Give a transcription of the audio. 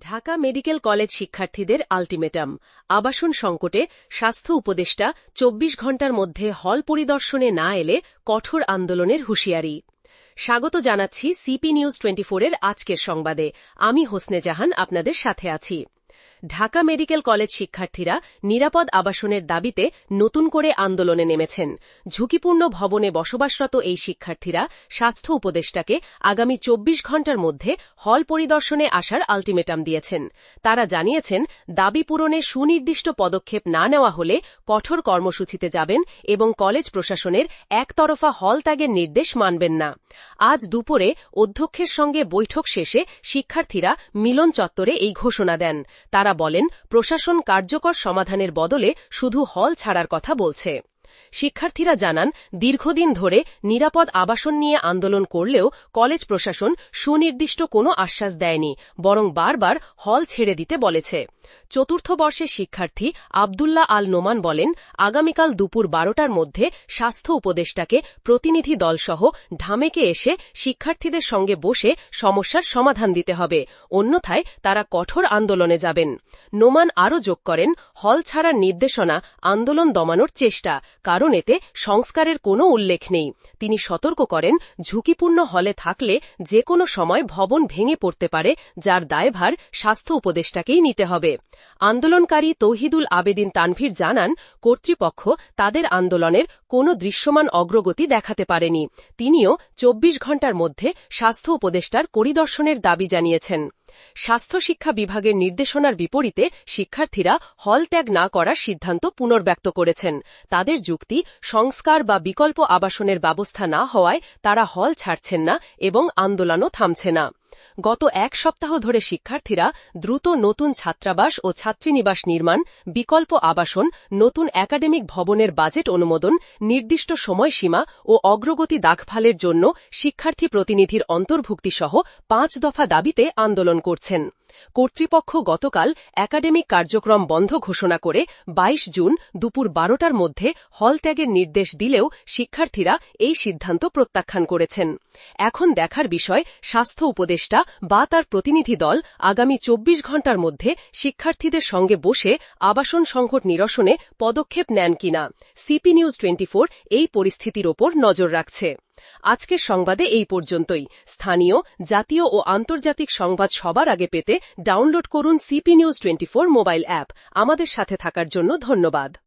Dhaka medical college শিক্ষার্থীদের ultimatum. আবাসন সংকটে স্বাস্থ্য উপদেষ্টা চব্বিশ ঘণ্টার মধ্যে হল পরিদর্শনে না এলে কঠোর আন্দোলনের হুঁশিয়ারি। স্বাগত জানাচ্ছি সিপি নিউজ টোয়েন্টি এর আজকের সংবাদে। আমি হোসনে জাহান আপনাদের সাথে আছি। ঢাকা মেডিকেল কলেজ শিক্ষার্থীরা নিরাপদ আবাসনের দাবিতে নতুন করে আন্দোলনে নেমেছেন। ঝুঁকিপূর্ণ ভবনে বসবাসরত এই শিক্ষার্থীরা স্বাস্থ্য উপদেষ্টাকে আগামী চব্বিশ ঘণ্টার মধ্যে হল পরিদর্শনে আসার আলটিমেটাম দিয়েছেন। তারা জানিয়েছেন, দাবি পূরণে সুনির্দিষ্ট পদক্ষেপ না নেওয়া হলে কঠোর কর্মসূচিতে যাবেন এবং কলেজ প্রশাসনের একতরফা হল ত্যাগের নির্দেশ মানবেন না। আজ দুপুরে অধ্যক্ষের সঙ্গে বৈঠক শেষে শিক্ষার্থীরা মিলন চত্বরে এই ঘোষণা দেন। তারা বলেন, প্রশাসন কার্যকর সমাধানের বদলে শুধু হল ছাড়ার কথা বলছে। শিক্ষার্থীরা জানান, দীর্ঘদিন ধরে নিরাপদ আবাসন নিয়ে আন্দোলন করলেও কলেজ প্রশাসন সুনির্দিষ্ট কোনো আশ্বাস দেয়নি, বরং বারবার হল ছেড়ে দিতে বলেছে। চতুর্থ বর্ষের শিক্ষার্থী আবদুল্লাহ আল নোমান বলেন, আগামীকাল দুপুর বারোটার মধ্যে স্বাস্থ্য উপদেষ্টাকে প্রতিনিধি দলসহ ঢামেকে এসে শিক্ষার্থীদের সঙ্গে বসে সমস্যার সমাধান দিতে হবে। অন্যথায় তারা কঠোর আন্দোলনে যাবেন। নোমান আরও যোগ করেন, হল ছাড়ার নির্দেশনা আন্দোলন দমানোর চেষ্টা, কারণ এতে সংস্কারের কোনো উল্লেখ নেই। তিনি সতর্ক করেন, ঝুঁকিপূর্ণ হলে থাকলে যে কোনো সময় ভবন ভেঙে পড়তে পারে, যার দায়ভার স্বাস্থ্য উপদেষ্টাকেই নিতে হবে। আন্দোলনকারী তৌহিদুল আবেদিন তানভীর জানান, কর্তৃপক্ষ তাদের আন্দোলনের কোনো দৃশ্যমান অগ্রগতি দেখাতে পারেনি। তিনিও চব্বিশ ঘণ্টার মধ্যে স্বাস্থ্য উপদেষ্টার পরিদর্শনের দাবি জানিয়েছেন। স্বাস্থ্য শিক্ষা বিভাগের নির্দেশনার বিপরীতে শিক্ষার্থীরা হল ত্যাগ না করার সিদ্ধান্ত পুনর্ব্যক্ত করেছেন। তাদের যুক্তি, সংস্কার বা বিকল্প আবাসনের ব্যবস্থা না হওয়ায় তারা হল ছাড়ছেন না এবং আন্দোলনও থামছে না। গত এক সপ্তাহ ধরে শিক্ষার্থীরা দ্রুত নতুন ছাত্রাবাস ও ছাত্রীনিবাস নির্মাণ, বিকল্প আবাসন, নতুন একাডেমিক ভবনের বাজেট অনুমোদন, নির্দিষ্ট সময়সীমা ও অগ্রগতি দাখভালের জন্য শিক্ষার্থী প্রতিনিধির অন্তর্ভুক্তিসহ পাঁচ দফা দাবিতে আন্দোলন করছেন। কর্তৃপক্ষ গতকাল একাডেমিক কার্যক্রম বন্ধ ঘোষণা করে ২২ জুন দুপুর বারোটার মধ্যে হল ত্যাগের নির্দেশ দিলেও শিক্ষার্থীরা এই সিদ্ধান্ত প্রত্যাখ্যান করেছেন। এখন দেখার বিষয়, স্বাস্থ্য উপদেষ্টা বা তার প্রতিনিধি দল আগামী চব্বিশ ঘণ্টার মধ্যে শিক্ষার্থীদের সঙ্গে বসে আবাসন সংকট নিরসনে পদক্ষেপ নেন কিনা। সিপি নিউজ টোয়েন্টি এই পরিস্থিতির ওপর নজর রাখছে। আজকের সংবাদে এই পর্যন্তই। স্থানীয়, জাতীয় ও আন্তর্জাতিক সংবাদ সবার আগে পেতে ডাউনলোড করুন CP news twenty mobile app. আমাদের সাথে থাকার জন্য ধন্যবাদ।